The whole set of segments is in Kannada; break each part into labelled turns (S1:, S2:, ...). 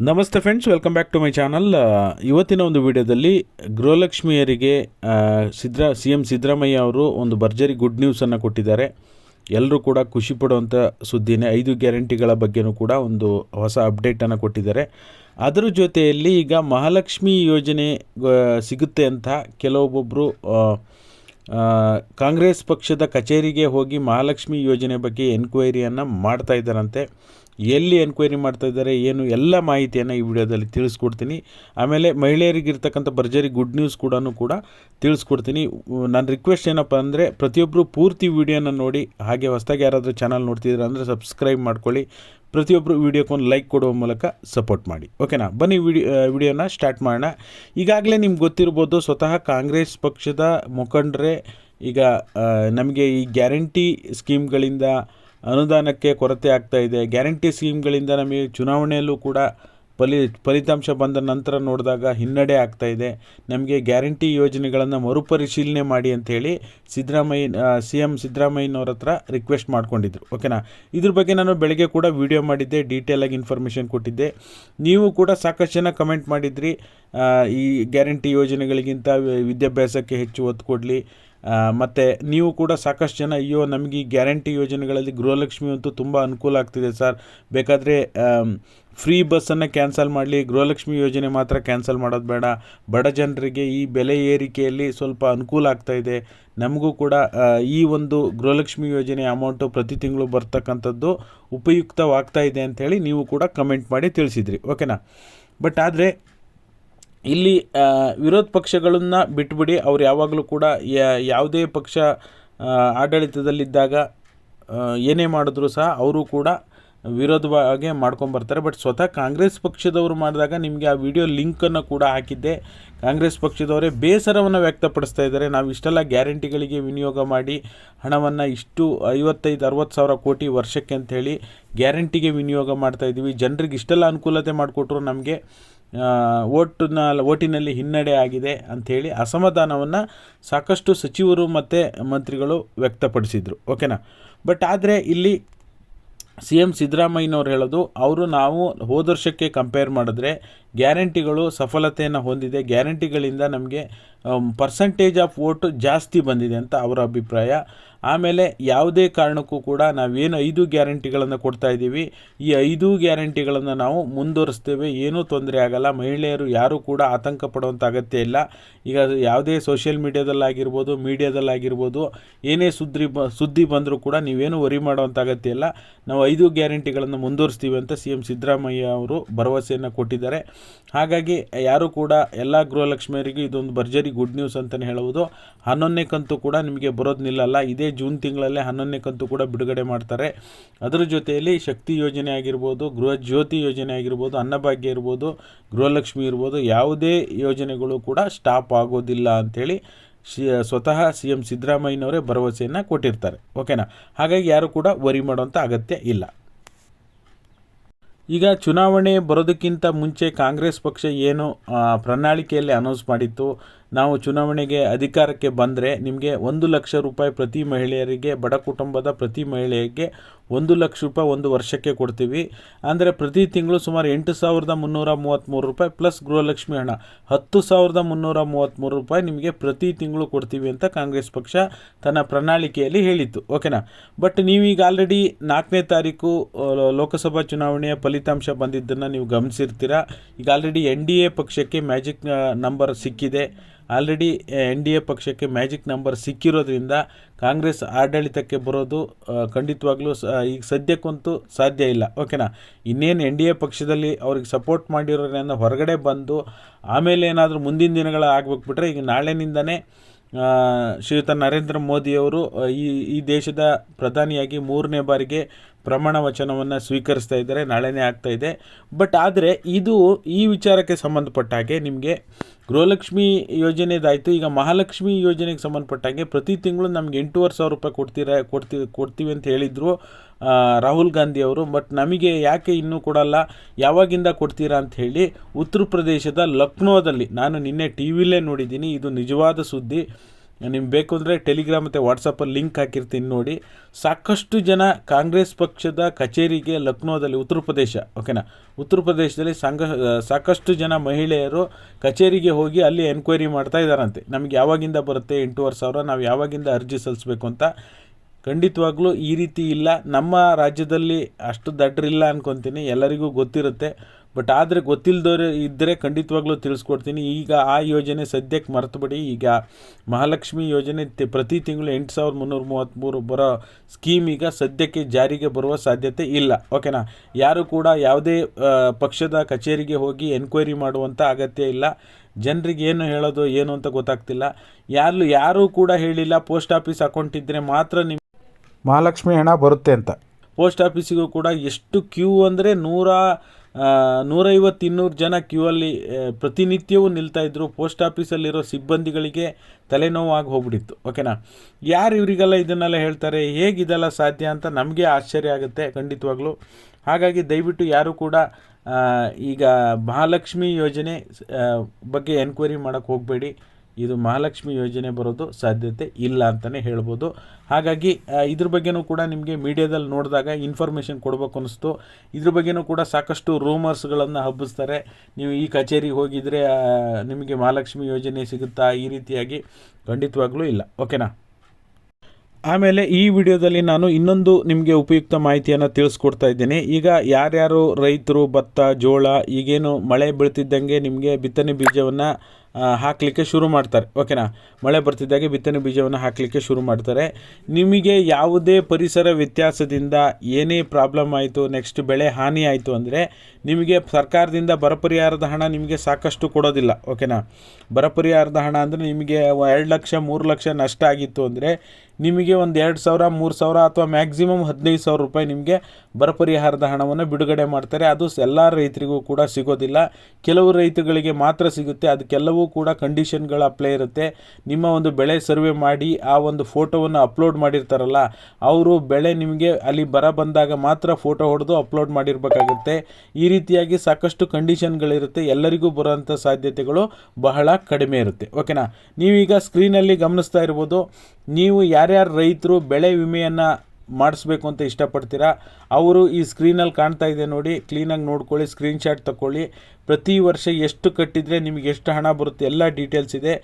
S1: ನಮಸ್ತೆ friends welcome back to my channel ಇವತ್ತಿನ ಒಂದು ವಿಡಿಯೋದಲ್ಲಿ ಗೃಹಲಕ್ಷ್ಮಿಯರಿಗೆ ಆ, ಸಿದ್ರಾ ಸಿ ಎಂ ಸಿದ್ದರಾಮಯ್ಯ ಅವರು ಒಂದು ಭರ್ಜರಿ ಗುಡ್ ನ್ಯೂಸನ್ನು ಕೊಟ್ಟಿದ್ದಾರೆ. ಎಲ್ಲರೂ ಕೂಡ ಖುಷಿ ಪಡುವಂಥ ಸುದ್ದಿನೇ ಐದು ಗ್ಯಾರಂಟಿಗಳ ಬಗ್ಗೆನೂ ಕೂಡ ಒಂದು ಹೊಸ ಅಪ್ಡೇಟನ್ನು ಕೊಟ್ಟಿದ್ದಾರೆ. ಅದರ ಜೊತೆಯಲ್ಲಿ ಈಗ ಮಹಾಲಕ್ಷ್ಮಿ ಯೋಜನೆ ಸಿಗುತ್ತೆ ಅಂತ ಕೆಲವೊಬ್ಬೊಬ್ಬರು ಕಾಂಗ್ರೆಸ್ ಪಕ್ಷದ ಕಚೇರಿಗೆ ಹೋಗಿ ಮಹಾಲಕ್ಷ್ಮಿ ಯೋಜನೆ ಬಗ್ಗೆ ಎನ್ಕ್ವೈರಿಯನ್ನು ಮಾಡ್ತಾ ಇದ್ದಾರಂತೆ. ಎಲ್ಲಿ ಎನ್ಕ್ವೈರಿ ಮಾಡ್ತಾ ಇದ್ದಾರೆ, ಏನು ಎಲ್ಲ ಮಾಹಿತಿಯನ್ನು ಈ ವಿಡಿಯೋದಲ್ಲಿ ತಿಳಿಸ್ಕೊಡ್ತೀನಿ. ಆಮೇಲೆ ಮಹಿಳೆಯರಿಗಿರ್ತಕ್ಕಂಥ ಭರ್ಜರಿ ಗುಡ್ ನ್ಯೂಸ್ ಕೂಡ ಕೂಡ ತಿಳಿಸ್ಕೊಡ್ತೀನಿ. ನನ್ನ ರಿಕ್ವೆಸ್ಟ್ ಏನಪ್ಪ ಅಂದರೆ ಪ್ರತಿಯೊಬ್ಬರು ಪೂರ್ತಿ ವಿಡಿಯೋನ ನೋಡಿ, ಹಾಗೆ ಹೊಸದಾಗಿ ಯಾರಾದರೂ ಚಾನಲ್ ನೋಡ್ತಿದ್ರೆ ಅಂದರೆ ಸಬ್ಸ್ಕ್ರೈಬ್ ಮಾಡ್ಕೊಳ್ಳಿ. ಪ್ರತಿಯೊಬ್ಬರು ವಿಡಿಯೋಕ್ಕೊಂದು ಲೈಕ್ ಕೊಡುವ ಮೂಲಕ ಸಪೋರ್ಟ್ ಮಾಡಿ. ಓಕೆನಾ ಬನ್ನಿ ವಿಡಿಯೋ ವಿಡಿಯೋನ ಸ್ಟಾರ್ಟ್ ಮಾಡೋಣ. ಈಗಾಗಲೇ ನಿಮ್ಗೆ ಗೊತ್ತಿರ್ಬೋದು, ಸ್ವತಃ ಕಾಂಗ್ರೆಸ್ ಪಕ್ಷದ ಮುಖಂಡರೇ, ಈಗ ನಮಗೆ ಈ ಗ್ಯಾರಂಟಿ ಸ್ಕೀಮ್ಗಳಿಂದ ಅನುದಾನಕ್ಕೆ ಕೊರತೆ ಆಗ್ತಾ ಇದೆ. ಗ್ಯಾರಂಟಿ ಸ್ಕೀಮ್ಗಳಿಂದ ನಮಗೆ ಚುನಾವಣೆಯಲ್ಲೂ ಕೂಡ ಫಲಿ, ಫಲಿತಾಂಶ ಬಂದ ನಂತರ ನೋಡಿದಾಗ ಹಿನ್ನಡೆ ಆಗ್ತಾ ಇದೆ. ನಮಗೆ ಗ್ಯಾರಂಟಿ ಯೋಜನೆಗಳನ್ನು ಮರುಪರಿಶೀಲನೆ ಮಾಡಿ ಅಂಥೇಳಿ ಸಿದ್ದರಾಮಯ್ಯ ಸಿ ಎಂ ಸಿದ್ದರಾಮಯ್ಯನವ್ರ ಹತ್ರ ರಿಕ್ವೆಸ್ಟ್ ಮಾಡ್ಕೊಂಡಿದ್ರು. ಓಕೆನಾ? ಇದ್ರ ಬಗ್ಗೆ ನಾನು ಬೆಳಗ್ಗೆ ಕೂಡ ವಿಡಿಯೋ ಮಾಡಿದ್ದೆ ಡೀಟೇಲಾಗಿ ಇನ್ಫಾರ್ಮೇಷನ್ ಕೊಟ್ಟಿದ್ದೆ. ನೀವು ಕೂಡ ಸಾಕಷ್ಟು ಜನ ಕಮೆಂಟ್ ಮಾಡಿದ್ರಿ ಈ ಗ್ಯಾರಂಟಿ ಯೋಜನೆಗಳಿಗಿಂತ ವಿದ್ಯಾಭ್ಯಾಸಕ್ಕೆ ಹೆಚ್ಚು ಒತ್ತು ಕೊಡಲಿ. ಮತ್ತು ನೀವು ಕೂಡ ಸಾಕಷ್ಟು ಜನ, ಅಯ್ಯೋ, ನಮಗೆ ಈ ಗ್ಯಾರಂಟಿ ಯೋಜನೆಗಳಲ್ಲಿ ಗೃಹಲಕ್ಷ್ಮಿ ಅಂತೂ ತುಂಬ ಅನುಕೂಲ ಆಗ್ತಿದೆ ಸರ್. ಬೇಕಾದರೆ ಫ್ರೀ ಬಸ್ಸನ್ನು ಕ್ಯಾನ್ಸಲ್ ಮಾಡಲಿ, ಗೃಹಲಕ್ಷ್ಮಿ ಯೋಜನೆ ಮಾತ್ರ ಕ್ಯಾನ್ಸಲ್ ಮಾಡೋದು ಬೇಡ. ಬಡ ಜನರಿಗೆ ಈ ಬೆಲೆ ಏರಿಕೆಯಲ್ಲಿ ಸ್ವಲ್ಪ ಅನುಕೂಲ ಆಗ್ತಾ ಇದೆ. ನಮಗೂ ಕೂಡ ಈ ಒಂದು ಗೃಹಲಕ್ಷ್ಮಿ ಯೋಜನೆ ಅಮೌಂಟು ಪ್ರತಿ ತಿಂಗಳು ಬರ್ತಕ್ಕಂಥದ್ದು ಉಪಯುಕ್ತವಾಗ್ತಾ ಇದೆ ಅಂಥೇಳಿ ನೀವು ಕೂಡ ಕಮೆಂಟ್ ಮಾಡಿ ತಿಳಿಸಿದ್ರಿ. ಓಕೆನಾ? ಬಟ್ ಆದರೆ ಇಲ್ಲಿ ವಿರೋಧ ಪಕ್ಷಗಳನ್ನು ಬಿಟ್ಬಿಡಿ, ಅವ್ರು ಯಾವಾಗಲೂ ಕೂಡ ಯಾವುದೇ ಪಕ್ಷ ಆಡಳಿತದಲ್ಲಿದ್ದಾಗ ಏನೇ ಮಾಡಿದ್ರು ಸಹ ಅವರು ಕೂಡ ವಿರೋಧವಾಗಿ ಮಾಡ್ಕೊಂಬರ್ತಾರೆ. ಬಟ್ ಸ್ವತಃ ಕಾಂಗ್ರೆಸ್ ಪಕ್ಷದವರು ಮಾಡಿದಾಗ ನಿಮಗೆ ಆ ವಿಡಿಯೋ ಲಿಂಕನ್ನು ಕೂಡ ಹಾಕಿದ್ದೆ. ಕಾಂಗ್ರೆಸ್ ಪಕ್ಷದವರೇ ಬೇಸರವನ್ನು ವ್ಯಕ್ತಪಡಿಸ್ತಾ ಇದ್ದಾರೆ. ನಾವು ಇಷ್ಟೆಲ್ಲ ಗ್ಯಾರಂಟಿಗಳಿಗೆ ವಿನಿಯೋಗ ಮಾಡಿ ಹಣವನ್ನು ಇಷ್ಟು ಐವತ್ತೈದು, ಅರವತ್ತು ಸಾವಿರ ಕೋಟಿ ವರ್ಷಕ್ಕೆ ಅಂಥೇಳಿ ಗ್ಯಾರಂಟಿಗೆ ವಿನಿಯೋಗ ಮಾಡ್ತಾ ಇದ್ದೀವಿ. ಜನರಿಗೆ ಇಷ್ಟೆಲ್ಲ ಅನುಕೂಲತೆ ಮಾಡಿಕೊಟ್ರು ನಮಗೆ. ಓಟಿನ ಓಟಿನಲ್ಲಿ ಹಿನ್ನಡೆ ಆಗಿದೆ ಅಂಥೇಳಿ ಅಸಮಾಧಾನವನ್ನು ಸಾಕಷ್ಟು ಸಚಿವರು ಮತ್ತು ಮಂತ್ರಿಗಳು ವ್ಯಕ್ತಪಡಿಸಿದರು. ಓಕೆನಾ? ಬಟ್ ಆದರೆ ಇಲ್ಲಿ ಸಿ ಎಂ ಸಿದ್ದರಾಮಯ್ಯನವ್ರು ಹೇಳೋದು, ಅವರು ನಾವು ಹೋದ ವರ್ಷಕ್ಕೆ ಕಂಪೇರ್ ಮಾಡಿದ್ರೆ ಗ್ಯಾರಂಟಿಗಳು ಸಫಲತೆಯನ್ನು ಹೊಂದಿದೆ. ಗ್ಯಾರಂಟಿಗಳಿಂದ ನಮಗೆ ಪರ್ಸಂಟೇಜ್ ಆಫ್ ವೋಟು ಜಾಸ್ತಿ ಬಂದಿದೆ ಅಂತ ಅವರ ಅಭಿಪ್ರಾಯ. ಆಮೇಲೆ ಯಾವುದೇ ಕಾರಣಕ್ಕೂ ಕೂಡ ನಾವೇನು ಐದು ಗ್ಯಾರಂಟಿಗಳನ್ನು ಕೊಡ್ತಾ ಇದ್ದೀವಿ. ಈ ಐದು ಗ್ಯಾರಂಟಿಗಳನ್ನು ನಾವು ಮುಂದುವರಿಸ್ತೇವೆ. ಏನೂ ತೊಂದರೆ ಆಗಲ್ಲ. ಮಹಿಳೆಯರು ಯಾರೂ ಕೂಡ ಆತಂಕ ಪಡುವಂಥ ಅಗತ್ಯ ಇಲ್ಲ. ಈಗ ಯಾವುದೇ ಸೋಷಿಯಲ್ ಮೀಡ್ಯಾದಲ್ಲಾಗಿರ್ಬೋದು ಮೀಡ್ಯಾದಲ್ಲಾಗಿರ್ಬೋದು, ಏನೇ ಸುದ್ದಿ ಬ, ಸುದ್ದಿ ಬಂದರೂ ಕೂಡ ನೀವೇನು ವರಿ ಮಾಡುವಂಥ ಅಗತ್ಯ ಇಲ್ಲ. ನಾವು ಐದು ಗ್ಯಾರಂಟಿಗಳನ್ನು ಮುಂದುವರಿಸ್ತೀವಿ ಅಂತ ಸಿ ಎಂ ಸಿದ್ದರಾಮಯ್ಯ ಅವರು ಭರವಸೆಯನ್ನು ಕೊಟ್ಟಿದ್ದಾರೆ. ಹಾಗಾಗಿ ಯಾರು ಕೂಡ ಎಲ್ಲ ಗೃಹಲಕ್ಷ್ಮಿಯರಿಗೂ ಇದೊಂದು ಭರ್ಜರಿ ಗುಡ್ ನ್ಯೂಸ್ ಅಂತಲೇ ಹೇಳುವುದು. ಹನ್ನೊಂದನೇ ಕಂತು ಕೂಡ ನಿಮಗೆ ಬರೋದು ನಿಲ್ಲಲ್ಲ. ಇದೇ ಜೂನ್ ತಿಂಗಳಲ್ಲೇ ಹನ್ನೊಂದನೇ ಕಂತು ಕೂಡ ಬಿಡುಗಡೆ ಮಾಡ್ತಾರೆ. ಅದರ ಜೊತೆಯಲ್ಲಿ ಶಕ್ತಿ ಯೋಜನೆ ಆಗಿರ್ಬೋದು, ಗೃಹ ಜ್ಯೋತಿ ಯೋಜನೆ ಆಗಿರ್ಬೋದು, ಅನ್ನಭಾಗ್ಯ ಇರ್ಬೋದು, ಗೃಹಲಕ್ಷ್ಮಿ ಇರ್ಬೋದು, ಯಾವುದೇ ಯೋಜನೆಗಳು ಕೂಡ ಸ್ಟಾಪ್ ಆಗೋದಿಲ್ಲ ಅಂಥೇಳಿ ಶಿ ಸ್ವತಃ ಸಿ ಎಂ ಸಿದ್ದರಾಮಯ್ಯನವರೇ ಭರವಸೆಯನ್ನು ಕೊಟ್ಟಿರ್ತಾರೆ. ಓಕೆನಾ ಹಾಗಾಗಿ ಯಾರು ಕೂಡ ವರಿ ಮಾಡುವಂಥ ಅಗತ್ಯ ಇಲ್ಲ. ಈಗ ಚುನಾವಣೆ ಬರೋದಕ್ಕಿಂತ ಮುಂಚೆ ಕಾಂಗ್ರೆಸ್ ಪಕ್ಷ ಏನು ಪ್ರಣಾಳಿಕೆಯಲ್ಲಿ ಅನೌನ್ಸ್ ಮಾಡಿತ್ತು ನಾವು ಚುನಾವಣೆಗೆ ಅಧಿಕಾರಕ್ಕೆ ಬಂದರೆ ನಿಮಗೆ ಒಂದು ಲಕ್ಷ ರೂಪಾಯಿ ಪ್ರತಿ ಮಹಿಳೆಯರಿಗೆ, ಬಡ ಕುಟುಂಬದ ಪ್ರತಿ ಮಹಿಳೆಯರಿಗೆ ಒಂದು ಲಕ್ಷ ರೂಪಾಯಿ ಒಂದು ವರ್ಷಕ್ಕೆ ಕೊಡ್ತೀವಿ. ಅಂದರೆ ಪ್ರತಿ ತಿಂಗಳು ಸುಮಾರು ಎಂಟು ಸಾವಿರದ ಮುನ್ನೂರ ಮೂವತ್ತ್ಮೂರು ರೂಪಾಯಿ ಪ್ಲಸ್ ಗೃಹಲಕ್ಷ್ಮಿ ಹಣ. ಹತ್ತು ಸಾವಿರದ ಮುನ್ನೂರ ಮೂವತ್ತ್ಮೂರು ರೂಪಾಯಿ ನಿಮಗೆ ಪ್ರತಿ ತಿಂಗಳು ಕೊಡ್ತೀವಿ ಅಂತ ಕಾಂಗ್ರೆಸ್ ಪಕ್ಷ ತನ್ನ ಪ್ರಣಾಳಿಕೆಯಲ್ಲಿ ಹೇಳಿತ್ತು. ಓಕೆನಾ? ಬಟ್ ನೀವೀಗ ಆಲ್ರೆಡಿ ನಾಲ್ಕನೇ ತಾರೀಕು ಲೋಕಸಭಾ ಚುನಾವಣೆಯ ಫಲಿತಾಂಶ ಬಂದಿದ್ದನ್ನು ನೀವು ಗಮನಿಸಿರ್ತೀರ? ಈಗ ಆಲ್ರೆಡಿ ಎನ್ ಡಿ ಎ ಪಕ್ಷಕ್ಕೆ ಮ್ಯಾಜಿಕ್ ನಂಬರ್ ಸಿಕ್ಕಿದೆ. ಆಲ್ರೆಡಿ ಎನ್ ಡಿ ಎ ಪಕ್ಷಕ್ಕೆ ಮ್ಯಾಜಿಕ್ ನಂಬರ್ ಸಿಕ್ಕಿರೋದ್ರಿಂದ ಕಾಂಗ್ರೆಸ್ ಆಡಳಿತಕ್ಕೆ ಬರೋದು ಖಂಡಿತವಾಗ್ಲೂ ಈಗ ಸದ್ಯಕ್ಕಂತೂ ಸಾಧ್ಯ ಇಲ್ಲ. ಓಕೆನಾ? ಇನ್ನೇನು ಎನ್ ಡಿ ಎ ಪಕ್ಷದಲ್ಲಿ ಅವ್ರಿಗೆ ಸಪೋರ್ಟ್ ಮಾಡಿರೋದ್ರಿಂದ ಹೊರಗಡೆ ಬಂದು ಆಮೇಲೆ ಏನಾದರೂ ಮುಂದಿನ ದಿನಗಳ ಆಗ್ಬೇಕ್ಬಿಟ್ರೆ ಈಗ ನಾಳೆನಿಂದನೇ ಶ್ರೀಯುತ ನರೇಂದ್ರ ಮೋದಿಯವರು ಈ ಈ ದೇಶದ ಪ್ರಧಾನಿಯಾಗಿ ಮೂರನೇ ಬಾರಿಗೆ ಪ್ರಮಾಣ ವಚನವನ್ನು ಸ್ವೀಕರಿಸ್ತಾ ಇದ್ದಾರೆ, ನಾಳೆನೇ ಆಗ್ತಾ ಇದೆ. ಬಟ್ ಆದರೆ ಇದು ಈ ವಿಚಾರಕ್ಕೆ ಸಂಬಂಧಪಟ್ಟ ಹಾಗೆ ನಿಮಗೆ ಗೃಹಲಕ್ಷ್ಮಿ ಯೋಜನೆದಾಯಿತು, ಈಗ ಮಹಾಲಕ್ಷ್ಮಿ ಯೋಜನೆಗೆ ಸಂಬಂಧಪಟ್ಟ ಹಾಗೆ ಪ್ರತಿ ತಿಂಗಳು ನಮಗೆ ಎಂಟೂವರೆ ಸಾವಿರ ರೂಪಾಯಿ ಕೊಡ್ತೀರಾ ಕೊಡ್ತೀವಿ ಕೊಡ್ತೀವಿ ಅಂತ ಹೇಳಿದರು ರಾಹುಲ್ ಗಾಂಧಿ ಅವರು. ಬಟ್ ನಮಗೆ ಯಾಕೆ ಇನ್ನೂ ಕೊಡಲ್ಲ, ಯಾವಾಗಿಂದ ಕೊಡ್ತೀರಾ ಅಂತ ಹೇಳಿ ಉತ್ತರ ಪ್ರದೇಶದ ಲಕ್ನೋದಲ್ಲಿ, ನಾನು ನಿನ್ನೆ ಟಿ ವಿಲೇ ನೋಡಿದ್ದೀನಿ, ಇದು ನಿಜವಾದ ಸುದ್ದಿ. ನಿಮ್ಗೆ ಬೇಕು ಅಂದರೆ ಟೆಲಿಗ್ರಾಮ್ ಮತ್ತು ವಾಟ್ಸಪ್ಪಲ್ಲಿ ಲಿಂಕ್ ಹಾಕಿರ್ತೀನಿ ನೋಡಿ. ಸಾಕಷ್ಟು ಜನ ಕಾಂಗ್ರೆಸ್ ಪಕ್ಷದ ಕಚೇರಿಗೆ ಲಕ್ನೋದಲ್ಲಿ ಉತ್ತರ ಪ್ರದೇಶ ಓಕೆನಾ ಉತ್ತರ ಪ್ರದೇಶದಲ್ಲಿ ಸಂಘ, ಸಾಕಷ್ಟು ಜನ ಮಹಿಳೆಯರು ಕಚೇರಿಗೆ ಹೋಗಿ ಅಲ್ಲಿ ಎನ್ಕ್ವೈರಿ ಮಾಡ್ತಾ ಇದ್ದಾರಂತೆ. ನಮಗೆ ಯಾವಾಗಿಂದ ಬರುತ್ತೆ ಎಂಟೂವರೆ ಸಾವಿರ, ನಾವು ಯಾವಾಗಿಂದ ಅರ್ಜಿ ಸಲ್ಲಿಸಬೇಕು ಅಂತ ಖಂಡಿತವಾಗ್ಲೂ ಈ ರೀತಿ ಇಲ್ಲ. ನಮ್ಮ ರಾಜ್ಯದಲ್ಲಿ ಅಷ್ಟು ದಡ್ರಿಲ್ಲ ಅನ್ಕೊತೀನಿ. ಎಲ್ಲರಿಗೂ ಗೊತ್ತಿರುತ್ತೆ. ಬಟ್ ಆದರೆ ಗೊತ್ತಿಲ್ಲದವ್ರು ಇದ್ದರೆ ಖಂಡಿತವಾಗ್ಲೂ ತಿಳಿಸ್ಕೊಡ್ತೀನಿ. ಈಗ ಆ ಯೋಜನೆ ಸದ್ಯಕ್ಕೆ ಮರೆತುಬಿಡಿ. ಈಗ ಮಹಾಲಕ್ಷ್ಮಿ ಯೋಜನೆ ಪ್ರತಿ ತಿಂಗಳು ಎಂಟು ಸಾವಿರದ ಮುನ್ನೂರ ಮೂವತ್ತ್ಮೂರು ಬರೋ ಸ್ಕೀಮ್ ಈಗ ಸದ್ಯಕ್ಕೆ ಜಾರಿಗೆ ಬರುವ ಸಾಧ್ಯತೆ ಇಲ್ಲ. ಓಕೆನಾ ಯಾರು ಕೂಡ ಯಾವುದೇ ಪಕ್ಷದ ಕಚೇರಿಗೆ ಹೋಗಿ ಎನ್ಕ್ವೈರಿ ಮಾಡುವಂಥ ಅಗತ್ಯ ಇಲ್ಲ. ಜನರಿಗೆ ಏನು ಹೇಳೋದು ಏನು ಅಂತ ಗೊತ್ತಾಗ್ತಿಲ್ಲ. ಯಾರು ಯಾರೂ ಕೂಡ ಹೇಳಿಲ್ಲ. ಪೋಸ್ಟ್ ಆಫೀಸ್ ಅಕೌಂಟ್ ಇದ್ದರೆ ಮಾತ್ರ ನಿಮ್ಮ ಮಹಾಲಕ್ಷ್ಮಿ ಹಣ ಬರುತ್ತೆ ಅಂತ. ಪೋಸ್ಟ್ ಆಫೀಸಿಗೂ ಕೂಡ ಎಷ್ಟು ಕ್ಯೂ ಅಂದರೆ ನೂರ ನೂರೈವತ್ತು ಇನ್ನೂರು ಜನ ಕ್ಯೂ ಅಲ್ಲಿ ಪ್ರತಿನಿತ್ಯವೂ ನಿಲ್ತಾ ಇದ್ರು. ಪೋಸ್ಟ್ ಆಫೀಸಲ್ಲಿರೋ ಸಿಬ್ಬಂದಿಗಳಿಗೆ ತಲೆನೋವಾಗಿ ಹೋಗ್ಬಿಟ್ಟಿತ್ತು. ಓಕೆನಾ? ಯಾರು ಇವರಿಗೆಲ್ಲ ಇದನ್ನೆಲ್ಲ ಹೇಳ್ತಾರೆ? ಹೇಗಿದೆಲ್ಲ ಸಾಧ್ಯ ಅಂತ ನಮಗೆ ಆಶ್ಚರ್ಯ ಆಗುತ್ತೆ ಖಂಡಿತವಾಗ್ಲೂ. ಹಾಗಾಗಿ ದಯವಿಟ್ಟು ಯಾರು ಕೂಡ ಈಗ ಮಹಾಲಕ್ಷ್ಮಿ ಯೋಜನೆ ಬಗ್ಗೆ ಎನ್ಕ್ವೈರಿ ಮಾಡೋಕ್ಕೆ ಹೋಗಬೇಡಿ. ಇದು ಮಹಾಲಕ್ಷ್ಮಿ ಯೋಜನೆ ಬರೋದು ಸಾಧ್ಯತೆ ಇಲ್ಲ ಅಂತಲೇ ಹೇಳ್ಬೋದು. ಹಾಗಾಗಿ ಇದ್ರ ಬಗ್ಗೆನೂ ಕೂಡ ನಿಮಗೆ ಮೀಡಿಯಾದಲ್ಲಿ ನೋಡಿದಾಗ ಇನ್ಫಾರ್ಮೇಷನ್ ಕೊಡಬೇಕು ಅನ್ನಿಸ್ತು ಇದ್ರ ಬಗ್ಗೆನೂ ಕೂಡ ಸಾಕಷ್ಟು ರೂಮರ್ಸ್ಗಳನ್ನು ಹಬ್ಬಿಸ್ತಾರೆ. ನೀವು ಈ ಕಚೇರಿಗೆ ಹೋಗಿದರೆ ನಿಮಗೆ ಮಹಾಲಕ್ಷ್ಮಿ ಯೋಜನೆ ಸಿಗುತ್ತಾ ಈ ರೀತಿಯಾಗಿ? ಖಂಡಿತವಾಗ್ಲೂ ಇಲ್ಲ. ಓಕೆನಾ? ಆಮೇಲೆ ಈ ವಿಡಿಯೋದಲ್ಲಿ ನಾನು ಇನ್ನೊಂದು ನಿಮಗೆ ಉಪಯುಕ್ತ ಮಾಹಿತಿಯನ್ನು ತಿಳಿಸ್ಕೊಡ್ತಾ ಇದ್ದೀನಿ. ಈಗ ಯಾರ್ಯಾರು ರೈತರು ಭತ್ತ, ಜೋಳ, ಈಗೇನು ಮಳೆ ಬೀಳ್ತಿದ್ದಂಗೆ ನಿಮಗೆ ಬಿತ್ತನೆ ಬೀಜವನ್ನು ಹಾಕಲಿಕ್ಕೆ ಶುರು ಮಾಡ್ತಾರೆ. ಓಕೆನಾ? ಮಳೆ ಬರ್ತಿದ್ದಾಗೆ ಬಿತ್ತನೆ ಬೀಜವನ್ನು ಹಾಕಲಿಕ್ಕೆ ಶುರು ಮಾಡ್ತಾರೆ. ನಿಮಗೆ ಯಾವುದೇ ಪರಿಸರ ವ್ಯತ್ಯಾಸದಿಂದ ಏನೇ ಪ್ರಾಬ್ಲಮ್ ಆಯಿತು, ನೆಕ್ಸ್ಟ್ ಬೆಳೆ ಹಾನಿ ಆಯಿತು ಅಂದರೆ ನಿಮಗೆ ಸರ್ಕಾರದಿಂದ ಬರ ಪರಿಹಾರದ ಹಣ ನಿಮಗೆ ಸಾಕಷ್ಟು ಕೊಡೋದಿಲ್ಲ. ಓಕೆನಾ? ಬರ ಪರಿಹಾರದ ಹಣ ಅಂದರೆ ನಿಮಗೆ ಎರಡು ಲಕ್ಷ, ಮೂರು ಲಕ್ಷ ನಷ್ಟ ಆಗಿತ್ತು ಅಂದರೆ ನಿಮಗೆ ಒಂದು ಎರಡು ಸಾವಿರ, ಮೂರು ಸಾವಿರ ಅಥವಾ ಮ್ಯಾಕ್ಸಿಮಮ್ ಹದಿನೈದು ಸಾವಿರ ರೂಪಾಯಿ ನಿಮಗೆ ಬರ ಪರಿಹಾರದ ಹಣವನ್ನು ಬಿಡುಗಡೆ ಮಾಡ್ತಾರೆ. ಅದು ಎಲ್ಲ ರೈತರಿಗೂ ಕೂಡ ಸಿಗೋದಿಲ್ಲ. ಕೆಲವು ರೈತರುಗಳಿಗೆ ಮಾತ್ರ ಸಿಗುತ್ತೆ. ಅದಕ್ಕೆಲ್ಲವೂ ಕೂಡ ಕಂಡೀಷನ್ಗಳು ಅಪ್ಲೈ ಇರುತ್ತೆ. ನಿಮ್ಮ ಒಂದು ಬೆಳೆ ಸರ್ವೆ ಮಾಡಿ, ಆ ಒಂದು ಫೋಟೋವನ್ನು ಅಪ್ಲೋಡ್ ಮಾಡಿರ್ತಾರಲ್ಲ, ಅವರು ಬೆಳೆ ನಿಮಗೆ ಅಲ್ಲಿ ಬರ ಬಂದಾಗ ಮಾತ್ರ ಫೋಟೋ ಹೊಡೆದು ಅಪ್ಲೋಡ್ ಮಾಡಿರಬೇಕಾಗುತ್ತೆ. ಈ ರೀತಿಯಾಗಿ ಸಾಕಷ್ಟು ಕಂಡೀಷನ್ಗಳಿರುತ್ತೆ ಎಲ್ಲರಿಗೂ ಬರುವಂಥ ಸಾಧ್ಯತೆಗಳು ಬಹಳ ಕಡಿಮೆ ಇರುತ್ತೆ. ಓಕೆನಾ ನೀವೀಗ ಸ್ಕ್ರೀನಲ್ಲಿ ಗಮನಿಸ್ತಾ ಇರ್ಬೋದು. ನೀವು ಯಾರ್ಯಾರು ರೈತರು ಬೆಳೆ ವಿಮೆಯನ್ನು ಮಾಡಿಸ್ಬೇಕು ಅಂತ ಇಷ್ಟಪಡ್ತೀರಾ, ಅವರು ಈ ಸ್ಕ್ರೀನಲ್ಲಿ ಕಾಣ್ತಾ ಇದೆ ನೋಡಿ ಕ್ಲೀನಾಗಿ ನೋಡ್ಕೊಳ್ಳಿ ಸ್ಕ್ರೀನ್ಶಾಟ್ ತಗೊಳ್ಳಿ ಪ್ರತಿ ವರ್ಷ ಎಷ್ಟು ಕಟ್ಟಿದರೆ ನಿಮಗೆ ಎಷ್ಟು ಹಣ ಬರುತ್ತೆ, ಎಲ್ಲ ಡೀಟೇಲ್ಸ್ ಇದೆ.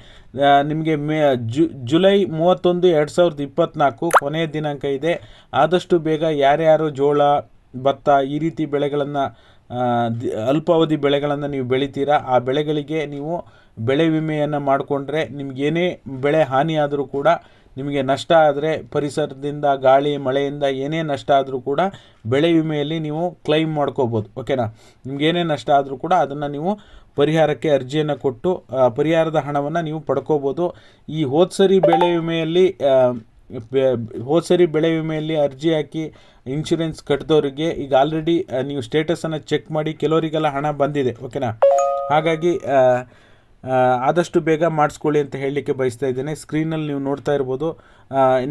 S1: ನಿಮಗೆ ಮೇ, ಜು, ಜುಲೈ ಮೂವತ್ತೊಂದು ಎರಡು ಸಾವಿರದ ಇಪ್ಪತ್ತ್ನಾಲ್ಕು ಕೊನೆಯ ದಿನಾಂಕ ಇದೆ. ಆದಷ್ಟು ಬೇಗ ಯಾರ್ಯಾರು ಜೋಳ, ಭತ್ತ ಈ ರೀತಿ ಬೆಳೆಗಳನ್ನು ಅಲ್ಪಾವಧಿ ಬೆಳೆಗಳನ್ನು ನೀವು ಬೆಳಿತೀರಾ, ಆ ಬೆಳೆಗಳಿಗೆ ನೀವು ಬೆಳೆ ವಿಮೆಯನ್ನು ಮಾಡಿಕೊಂಡ್ರೆ ನಿಮಗೇನೇ ಬೆಳೆ ಹಾನಿಯಾದರೂ ಕೂಡ ನಿಮಗೆ ನಷ್ಟ ಆದರೆ ಪರಿಸರದಿಂದ, ಗಾಳಿ, ಮಳೆಯಿಂದ ಏನೇ ನಷ್ಟ ಆದರೂ ಕೂಡ ಬೆಳೆ ವಿಮೆಯಲ್ಲಿ ನೀವು ಕ್ಲೈಮ್ ಮಾಡ್ಕೋಬೋದು. ಓಕೆನಾ ನಿಮ್ಗೇನೇ ನಷ್ಟ ಆದರೂ ಕೂಡ ಅದನ್ನು ನೀವು ಪರಿಹಾರಕ್ಕೆ ಅರ್ಜಿಯನ್ನು ಕೊಟ್ಟು ಪರಿಹಾರದ ಹಣವನ್ನು ನೀವು ಪಡ್ಕೋಬೋದು. ಈ ಹೋದ ಸರಿ ಬೆಳೆ ವಿಮೆಯಲ್ಲಿ ಹೋದ್ಸರಿ ಬೆಳೆ ವಿಮೆಯಲ್ಲಿ ಅರ್ಜಿ ಹಾಕಿ ಇನ್ಶೂರೆನ್ಸ್ ಕಟ್ಟಿದವರಿಗೆ ಈಗ ಆಲ್ರೆಡಿ ನೀವು ಸ್ಟೇಟಸನ್ನು ಚೆಕ್ ಮಾಡಿ ಕೆಲವರಿಗೆಲ್ಲ ಹಣ ಬಂದಿದೆ. ಓಕೆನಾ ಹಾಗಾಗಿ ಆದಷ್ಟು ಬೇಗ ಮಾಡಿಸ್ಕೊಳ್ಳಿ ಅಂತ ಹೇಳಲಿಕ್ಕೆ ಬಯಸ್ತಾ ಇದ್ದೇನೆ. ಸ್ಕ್ರೀನಲ್ಲಿ ನೀವು ನೋಡ್ತಾ ಇರ್ಬೋದು.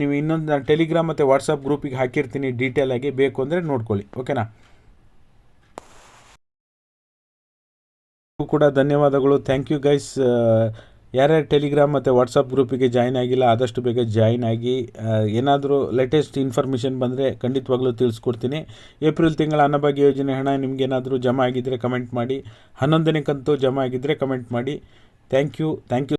S1: ನೀವು ಇನ್ನೊಂದು ನಾನು ಟೆಲಿಗ್ರಾಮ್ ಮತ್ತು ವಾಟ್ಸಪ್ ಗ್ರೂಪಿಗೆ ಹಾಕಿರ್ತೀನಿ ಡೀಟೇಲ್ ಆಗಿ. ಬೇಕು ಅಂದರೆ ನೋಡ್ಕೊಳ್ಳಿ. ಓಕೆನಾ ಕೂಡ ಧನ್ಯವಾದಗಳು. ಥ್ಯಾಂಕ್ ಯು ಗೈಸ್ ಯಾರ್ಯಾರು ಟೆಲಿಗ್ರಾಮ್ ಮತ್ತು ವಾಟ್ಸಪ್ ಗ್ರೂಪಿಗೆ ಜಾಯ್ನ್ ಆಗಿಲ್ಲ, ಆದಷ್ಟು ಬೇಗ ಜಾಯ್ನ್ ಆಗಿ ಏನಾದರೂ ಲೇಟೆಸ್ಟ್ ಇನ್ಫಾರ್ಮೇಷನ್ ಬಂದರೆ ಖಂಡಿತವಾಗ್ಲೂ ತಿಳಿಸ್ಕೊಡ್ತೀನಿ. ಏಪ್ರಿಲ್ ತಿಂಗಳ ಅನ್ನಭಾಗ್ಯ ಯೋಜನೆ ಹಣ ನಿಮಗೇನಾದರೂ ಜಮಾ ಆಗಿದ್ದರೆ ಕಮೆಂಟ್ ಮಾಡಿ. ಹನ್ನೊಂದನೇ ಕಂತು ಜಮಾ ಆಗಿದ್ದರೆ ಕಮೆಂಟ್ ಮಾಡಿ. Thank you thank you